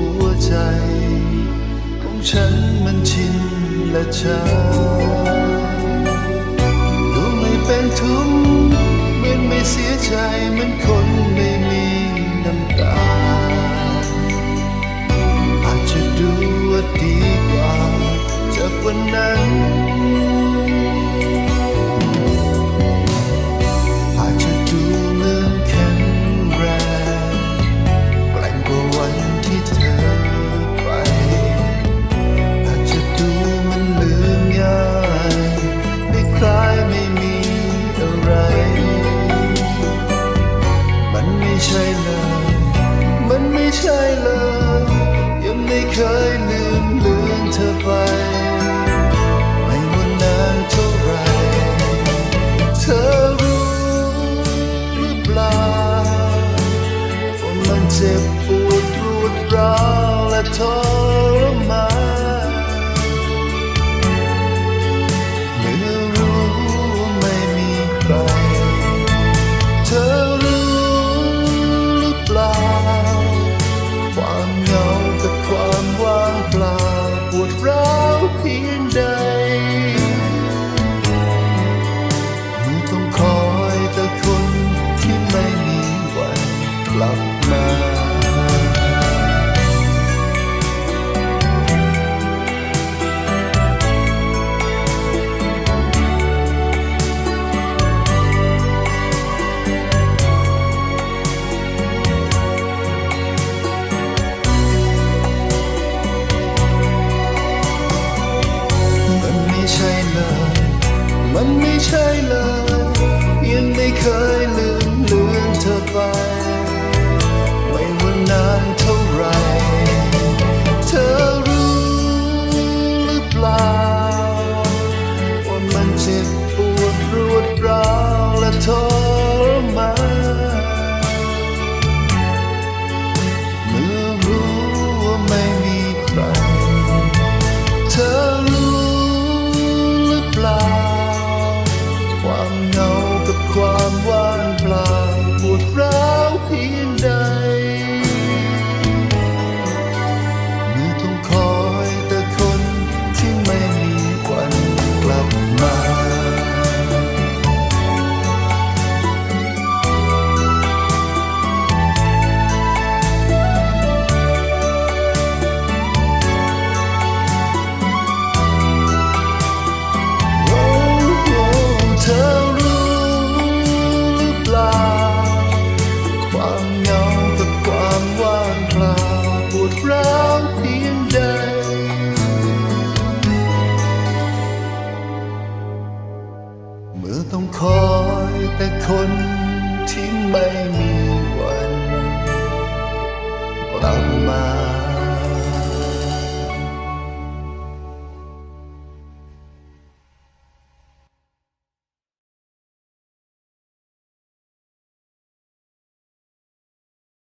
หัวใจ ของฉันมันชินและชาดูไม่เป็นทุนเหมือนไม่เสียใจเหมือนคน ใช่เลยยังไม่เคยลืมเลือนเธอไป ไม่ว่านานเท่าไหรเธอรู้หรือเปล่าว่ามันเจ็บปวดรวดร้าวและทร มันไม่ใช่เลย ยังไม่เคยลืมเลือนเธอไป ไม่ว่านานเท่าไหรเธอรู้หรือเปล่า ว่ามันเจ็บ ลั เมื่อต้องคอยแต่คนที่ไม่มีวันกลับมา